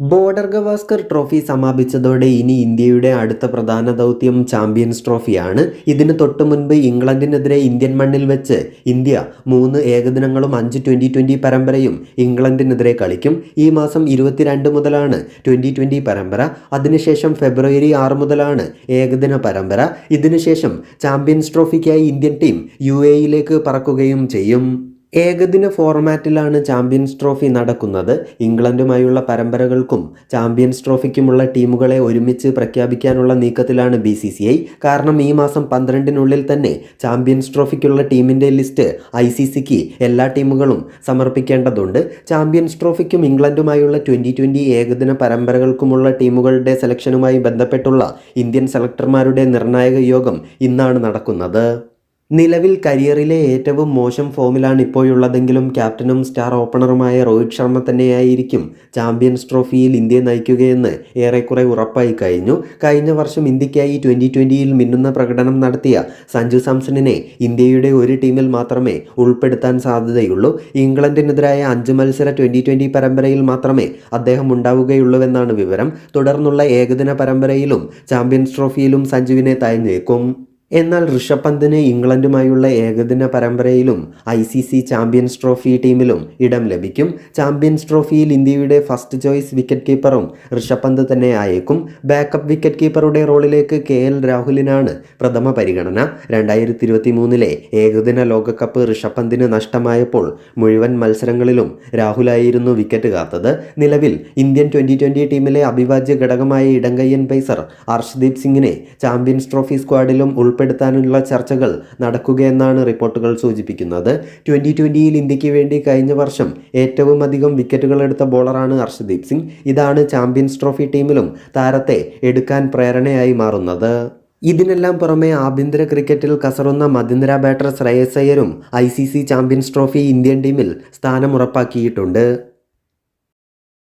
Border Gavaskar trophy സമാപിച്ചതോടെ ഇനി ഇന്ത്യയുടെ അടുത്ത പ്രധാന ദൗത്യം ചാമ്പ്യൻസ് ട്രോഫിയാണ്. ഇതിന് തൊട്ടു മുൻപ് ഇംഗ്ലണ്ടിനെതിരെ ഇന്ത്യൻ മണ്ണിൽ വെച്ച് ഇന്ത്യ മൂന്ന് ഏകദിനങ്ങളും അഞ്ച് ട്വന്റി ട്വന്റി പരമ്പരയും ഇംഗ്ലണ്ടിനെതിരെ കളിക്കും. ഈ മാസം ഇരുപത്തിരണ്ട് മുതലാണ് ട്വന്റി ട്വന്റി പരമ്പര. അതിനുശേഷം ഫെബ്രുവരി ആറ് മുതലാണ് ഏകദിന പരമ്പര. ഇതിനുശേഷം ചാമ്പ്യൻസ് ട്രോഫിക്കായി ഇന്ത്യൻ ടീം യു എയിലേക്ക് പറക്കുകയും ചെയ്യും. ഏകദിന ഫോർമാറ്റിലാണ് ചാമ്പ്യൻസ് ട്രോഫി നടക്കുന്നത്. ഇംഗ്ലണ്ടുമായുള്ള പരമ്പരകൾക്കും ചാമ്പ്യൻസ് ട്രോഫിക്കുമുള്ള ടീമുകളെ ഒരുമിച്ച് പ്രഖ്യാപിക്കാനുള്ള നീക്കത്തിലാണ് ബി സി സി ഐ. കാരണം ഈ മാസം പന്ത്രണ്ടിനുള്ളിൽ തന്നെ ചാമ്പ്യൻസ് ട്രോഫിക്കുള്ള ടീമിന്റെ ലിസ്റ്റ് ഐ സി സിക്ക് എല്ലാ ടീമുകളും സമർപ്പിക്കേണ്ടതുണ്ട്. ചാമ്പ്യൻസ് ട്രോഫിക്കും ഇംഗ്ലണ്ടുമായുള്ള ട്വന്റി ട്വന്റി ഏകദിന പരമ്പരകൾക്കുമുള്ള ടീമുകളുടെ സെലക്ഷനുമായി ബന്ധപ്പെട്ടുള്ള ഇന്ത്യൻ സെലക്ടർമാരുടെ നിർണായക യോഗം ഇന്നാണ് നടക്കുന്നത്. നിലവിൽ കരിയറിലെ ഏറ്റവും മോശം ഫോമിലാണ് ഇപ്പോഴുള്ളതെങ്കിലും ക്യാപ്റ്റനും സ്റ്റാർ ഓപ്പണറുമായ രോഹിത് ശർമ്മ തന്നെയായിരിക്കും ചാമ്പ്യൻസ് ട്രോഫിയിൽ ഇന്ത്യയെ നയിക്കുകയെന്ന് ഏറെക്കുറെ ഉറപ്പായി കഴിഞ്ഞു. കഴിഞ്ഞ വർഷം ഇന്ത്യക്കായി ട്വന്റി ട്വന്റിയിൽ മിന്നുന്ന പ്രകടനം നടത്തിയ സഞ്ജു സാംസണിനെ ഇന്ത്യയുടെ ഒരു ടീമിൽ മാത്രമേ ഉൾപ്പെടുത്താൻ സാധ്യതയുള്ളൂ. ഇംഗ്ലണ്ടിനെതിരായ അഞ്ച് മത്സര ട്വന്റി ട്വന്റി പരമ്പരയിൽ മാത്രമേ അദ്ദേഹം ഉണ്ടാവുകയുള്ളൂവെന്നാണ് വിവരം. തുടർന്നുള്ള ഏകദിന പരമ്പരയിലും ചാമ്പ്യൻസ് ട്രോഫിയിലും സഞ്ജുവിനെ തയഞ്ഞേക്കും എന്നാൽ ഋഷഭ് പന്തിന് ഇംഗ്ലണ്ടുമായുള്ള ഏകദിന പരമ്പരയിലും I C C champions trophy ടീമിലും ഇടം ലഭിക്കും. ചാമ്പ്യൻസ് ട്രോഫിയിൽ ഇന്ത്യയുടെ ഫസ്റ്റ് ചോയ്സ് വിക്കറ്റ് കീപ്പറും ഋഷഭ് പന്ത് തന്നെ ആയേക്കും. ബാക്കപ്പ് വിക്കറ്റ് കീപ്പറുടെ റോളിലേക്ക് കെ എൽ രാഹുലിനാണ് പ്രഥമ പരിഗണന. രണ്ടായിരത്തി ഇരുപത്തി മൂന്നിലെ ഏകദിന ലോകകപ്പ് ഋഷഭ് പന്തിന് നഷ്ടമായപ്പോൾ മുഴുവൻ മത്സരങ്ങളിലും രാഹുലായിരുന്നു വിക്കറ്റ് കാത്തത്. നിലവിൽ ഇന്ത്യൻ ട്വന്റി ട്വന്റി ടീമിലെ അവിഭാജ്യ ഘടകമായ ഇടങ്കയ്യൻ പേസർ അർഷ്ദീപ് സിംഗിനെ ചാമ്പ്യൻസ് ട്രോഫി സ്ക്വാഡിലും ഉൾപ്പെടുത്താനുള്ള ചർച്ചകൾ നടക്കുകയെന്നാണ് റിപ്പോർട്ടുകൾ സൂചിപ്പിക്കുന്നത്. ട്വന്റി ട്വന്റിയിൽ ഇന്ത്യയ്ക്ക് വേണ്ടി കഴിഞ്ഞ വർഷം ഏറ്റവും അധികം വിക്കറ്റുകൾ എടുത്ത ബോളറാണ് ഹർഷദീപ് സിംഗ്. ഇതാണ് ചാമ്പ്യൻസ് ട്രോഫി ടീമിലും താരത്തെ എടുക്കാൻ പ്രേരണയായി മാറുന്നത്. ഇതിനെല്ലാം പുറമെ ആഭ്യന്തര ക്രിക്കറ്റിൽ കസറുന്ന മതിന്ദ്ര batter Shreyas അയ്യരും I C C champions trophy Indian ടീമിൽ സ്ഥാനം ഉറപ്പാക്കിയിട്ടുണ്ട്